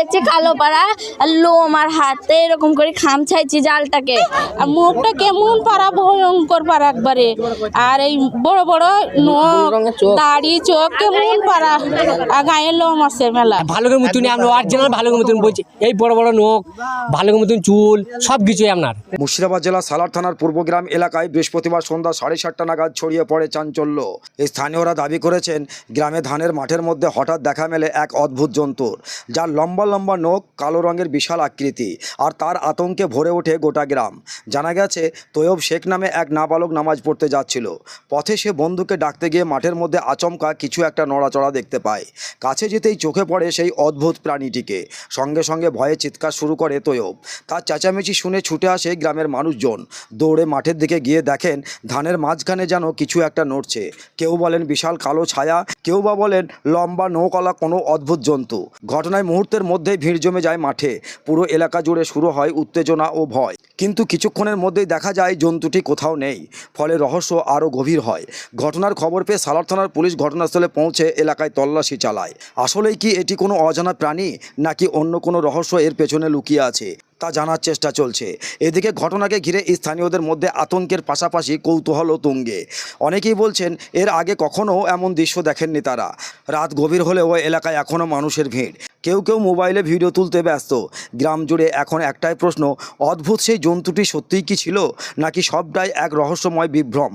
দেখছি কালো পাড়া আর লোম আর হাতে এরকম করে খামছাইছি জালটাকে। আর মুখটা কেমন পারা ভয়ঙ্কর পারা একবারে। আর এই বড় বড় নখ দাড়ি চোখ কেমন পারা আর গায়ের লোম আছে মেলা। ভালুকের মতন আমরা অরিজিনাল ভালুকের মতন বলছি। এই বড় বড় নখ ভালুকের মতন চুল সব কিছুই আপনার। মুর্শিদাবাদ জেলা সালার থানার পূর্বগ্রাম এলাকায় বৃহস্পতিবার সন্ধ্যা সাড়ে সাতটা নাগাদ ছড়িয়ে পড়ে চাঞ্চল্য। এই স্থানীয়রা দাবি করেছেন গ্রামে ধানের মাঠের মধ্যে হঠাৎ দেখা মেলে এক অদ্ভুত জন্তুর যার লম্বা লম্বা নখ, কালো রঙের বিশাল আকৃতি আর তার আতঙ্কে ভরে ওঠে গোটা গ্রাম। জানা গেছে, তৈয়ব শেখ নামে এক নাবালক নামাজ পড়তে যাচ্ছিল। পথে সে বন্ধুকে ডাকতে গিয়ে মাঠের মধ্যে আচমকা কিছু একটা নড়াচড়া দেখতে পায়। কাছে যেতেই চোখে পড়ে সেই অদ্ভুত প্রাণীটিকে। সঙ্গে সঙ্গে ভয়ে চিৎকার শুরু করে তৈয়ব। তার চেঁচামেচি শুনে ছুটে আসে গ্রামের মানুষজন। দৌড়ে মাঠের দিকে গিয়ে দেখেন, ধানের মাঝখানে যেন কিছু একটা নড়ছে। কেউ বলেন, বিশাল কালো ছায়া কেউ বা বলেন লম্বা, নৌকলা, কোনো অদ্ভুত জন্তু। ঘটনায় মুহূর্তের মধ্যেই ভিড় জমে যায় মাঠে। পুরো এলাকা জুড়ে শুরু হয় উত্তেজনা ও ভয়। কিন্তু কিছুক্ষণের মধ্যেই দেখা যায় জন্তুটি কোথাও নেই। ফলে রহস্য আরও গভীর হয়। ঘটনার খবর পেয়ে সালার থানার পুলিশ ঘটনাস্থলে পৌঁছে এলাকায় তল্লাশি চালায়। আসলেই কি এটি কোনো অজানা প্রাণী, নাকি অন্য কোনো রহস্য এর পেছনে লুকিয়ে আছে? তা জানার চেষ্টা চলছে। এদিকে ঘটনাকে ঘিরে স্থানীয়দের মধ্যে আতঙ্কের পাশাপাশি কৌতূহলও তুঙ্গে। অনেকেই বলছেন, এর আগে কখনও এমন দৃশ্য দেখেননি তারা। রাত গভীর হলেও এলাকায় এখনও মানুষের ভিড়। কেউ কেউ মোবাইলে ভিডিও তুলতে ব্যস্ত। গ্রাম জুড়ে এখন একটাই প্রশ্ন, অদ্ভুত সেই জন্তুটি সত্যিই কি ছিল, নাকি সবটাই এক রহস্যময় বিভ্রম?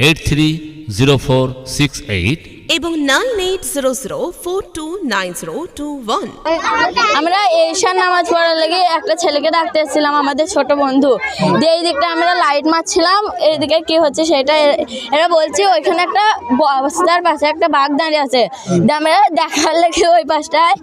eight three zero four six eight এবং nine eight zero zero four two nine zero two one. আমরা এইশার নামাজ পড়ার লেগে একটা ছেলেকে ডাকতে এসেছিলাম, আমাদের ছোট বন্ধু। দিয়ে এই দিকটা আমরা লাইট মারছিলাম এইদিকে কি হচ্ছে সেটা এরা বলছি, ওইখানে একটা বস্তার পাশে একটা বাঘ দাঁড়িয়ে আছে। আমরা দেখার লেগে ওই পাশটায়।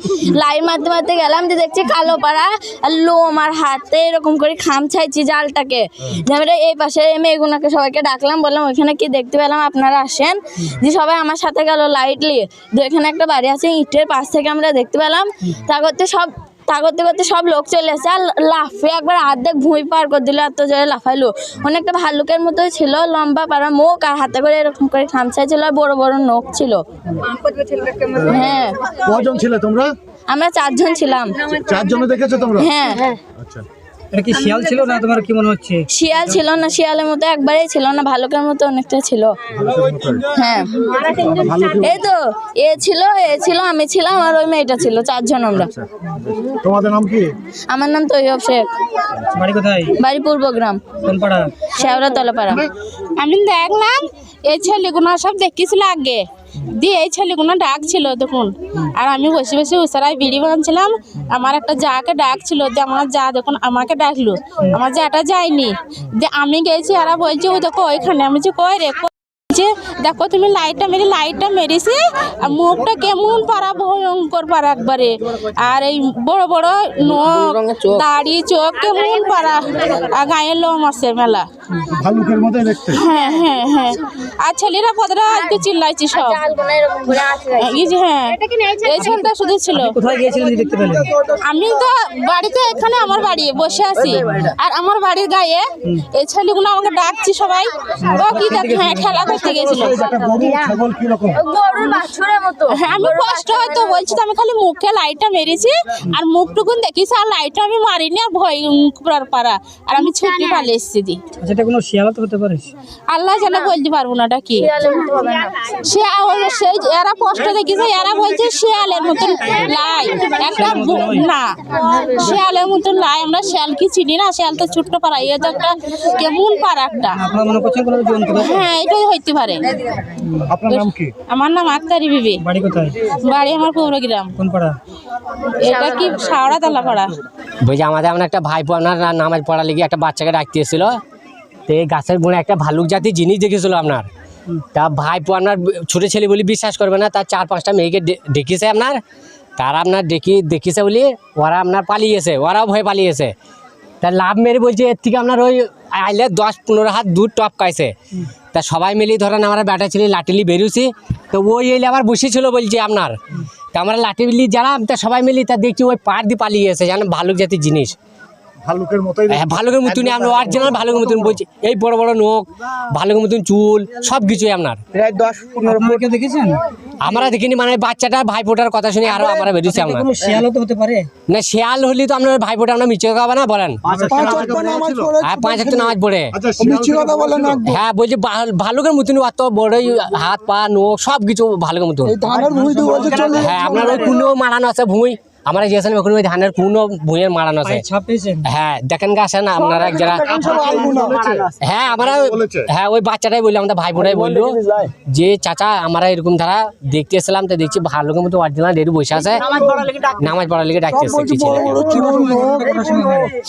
লাইট মারতে মারতে গেলাম, যে দেখছি কালো পাড়া, আর লোম আর হাতে এরকম করে খামছাইছি জালটাকে। দিয়ে আমরা এই পাশে মেয়েগুনাকে সবাইকে ডাকলাম, বললাম, ওইখানে কি দেখতে পেলাম? আপনারা আসেন। যে সবাই আমার সাথে গেল লাইটলি দিয়ে এখানে একটা বাড়ি আছে ইটের পাশ থেকে আমরা দেখতে পেলাম। তা করতে সব তা করতে করতে সব লোক চলে এসে আর লাফে একবার অর্ধেক ভুঁই পার করে দিল এত জোরে লাফাইলো। অনেকটা ভাল্লুকের মতো ছিল লম্বা পাড়া মুখ আর হাতে করে এরকম করে খামছাই ছিল আর বড় বড় নখ ছিল। হ্যাঁ। কজন ছিলে তোমরা? আমরা চারজন ছিলাম। চারজনে দেখেছ তোমরা? হ্যাঁ। আচ্ছা এটা কি শিয়াল ছিল না তোমার কি মনে হচ্ছে? শিয়াল ছিল না শিয়ালের মতো একবারেই ছিল না ভালুকের মতো অনেকটা ছিল। হ্যাঁ। এই তো এ ছিল এ ছিল আমি ছিলাম আর ওই মেয়েটা ছিল চারজন আমরা। তোমাদের নাম কি? আমার নাম তৈয়ব শেখ। বাড়ি কোথায়? বাড়ি পূর্বগ্রাম কোন পাড়া শেওড়া তলাপাড়া আমি দেখলাম এই ছেলেগুলো সব দেখিছিল আগে। দিয়ে এই ছেলেগুলো ডাকছিল দেখুন। আর আমি বসে বসে উসারায় বিড়ি বানছিলাম। আমার একটা যাকে ডাকছিল, যে আমার যা দেখুন, আমাকে ডাকলো। আমার যাটা যায়নি। যে আমি গেছি, আর বলছি, ও দেখো, ওইখানে। আমি যে কই রে কই?" বলছে, দেখো তুমি লাইটটা মেরে লাইটটা মেরেছি আর মুখটা কেমন পারা ভয়ঙ্কর পারা একবারে। আর এই বড় বড় নখ দাড়ি চোখ কেমন পারা আর গায়ের লোম আছে মেলা। হ্যাঁ হ্যাঁ হ্যাঁ। আর ছেলেরা একটু চিল্লাইছি সব। এই হ্যাঁ এই ছেলেটা শুধু ছিল। যে আমি তো বাড়িতে এখানে আমার বাড়ি বসে আছি। আর আমার বাড়ির গায়ে এই ছেলেগুলো আমাকে ডাকছি সবাই। ও কি দেখ হ্যাঁ খেলা করতে গেছিল একটা গরু ছাগল কি রকম গরুর বাছুরের মতো। হ্যাঁ আমি কষ্ট হয়তো বলছি তো আমি খালি মুখে লাইটটা মেরেছি আর মুখটুকুন দেখিস আর লাইটটা আমি মারিনি আর ভয় পারা। আর আমি ছুটি পালে এসেছি দি। আচ্ছা কোনো শিয়াল হতে পারে? আল্লাহ জানে বলতে পারব না ওটা কি? সে সেই এরা কষ্ট দেখিছে এরা বলছে শিয়ালের মতন লাই একটা না। শিয়ালের মতন লাই আমরা শিয়াল কি চিনি না শিয়াল তো ছোট্ট পাড়া এ তো একটা কেমন পাড়া একটা। আপনারা মনে করছেন কোনো জন্তু হ্যাঁ এটাই হইতে পারে। আপনার নাম কি? আমার নাম আক্তারি বিবি। বাড়ি কোথায়? বাড়ি আমার পৌরগ্রাম কোন পাড়া? এটা কি সাওড়া তালা পাড়া? বলছি আমাদের আমার একটা ভাইপো আপনার না- নামাজ পড়া লেগে একটা বাচ্চাকে ডাকতে এসেছিল তো এই গাছের গুণে একটা ভালুক জাতির জিনিস দেখেছিল আপনার। তা ভাইপো আপনার ছোটো ছেলে বলে বিশ্বাস করবে না তার চার পাঁচটা মেয়েকে ডেকেছে আপনার। তারা আপনার ডেকে দেখিছে বলি ওরা আপনার পালিয়েছে ওরাও ভয় পালিয়েছে। তা লাভ মেরে বলছে এর থেকে আপনার ওই আইলে দশ পনেরো হাত দূর টপ খাইছে তা সবাই মিলি ধরেন আমরা ব্যাটা ছিলি লাঠিলি বেরুছি তো ওই এলে আবার বসেছিল বলছে আপনার। তা আমরা লাঠি বিলি জ্বালাম তা সবাই মিলি তা দেখছি ওই পাড় দিয়ে পালিয়েছে জানেন ভালুক জাতির জিনিস। ভালুকের মতোই হ্যাঁ ভালুকের মতনই আমরা অরিজিনাল ভালুকের মতন বলছি এই বড় বড় নোক ভালুকের মতন চুল সব কিছুই আপনার। প্রায় দশ পনেরো দেখেছেন? আমরা দেখিনি মানে বাচ্চাটার ভাইফোঁটার কথা শুনে আরও আমরা বেরিয়েছি আমরা। শিয়াল শিয়ালও তো হতে পারে? না শিয়াল হলি তো আপনার ভাইফোঁটা আমরা মিচে খাব না বলেন। হ্যাঁ পাঁচ একটা নামাজ পড়ে। মিছে মিষ্টি কথা বলেন হ্যাঁ বলছি ভালো ভালুকের মতন অত বড় হাত পা নো সব কিছু ভালুকের মতন ভুঁই দিয়ে বলছে চলে হ্যাঁ আপনার ওই কুনো মারানো আছে ভুঁই। আমরা গিয়েছিলাম ওখানে ওই ধানের কুনো ভুঁইয়ের মারানো আছে হ্যাঁ দেখেন আসেন আপনারা জায়গা হ্যাঁ আমরা হ্যাঁ ওই বাচ্চাটাই বলল আমাদের ভাই বোনাই বলল। যে চাচা আমরা এরকম ধারা দেখতে এসেছিলাম তো দেখছি ভালো মতো অরিজিনাল রেডি বসে আছে। নামাজ পড়ার লিগে ডাকতে এসেছে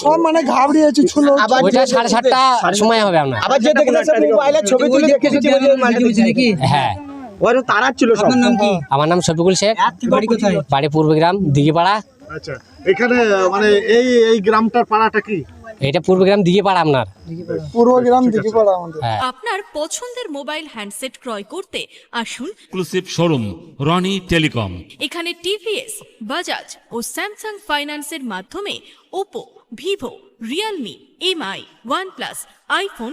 সব মানে ঘাবড়িয়েছে ছিল। ওইটা সাড়ে সাতটা সময় হবে আপনার। আবার যে দেখলে মোবাইলে ছবি তুলে দেখেছি বলে মাঝে দিচ্ছে নাকি? হ্যাঁ। ওরা তারা ছিল সব। আপনার নাম কি? আমার নাম শফিকুল শেখ। বাড়ি কোথায়? বাড়ি পূর্বগ্রাম দিঘিপাড়া। আচ্ছা এখানে মানে এই এই গ্রামটার পাড়াটা কি? এটা পূর্বগ্রাম দিঘিপাড়া আপনার। আমাদের। আপনার পছন্দের মোবাইল হ্যান্ডসেট ক্রয় করতে আসুন। এক্সক্লুসিভ শোরুম রনি টেলিকম এখানে টিভিএস বাজাজ ও স্যামসাং ফাইন্যান্সের মাধ্যমে Oppo Vivo Realme Mi OnePlus iPhone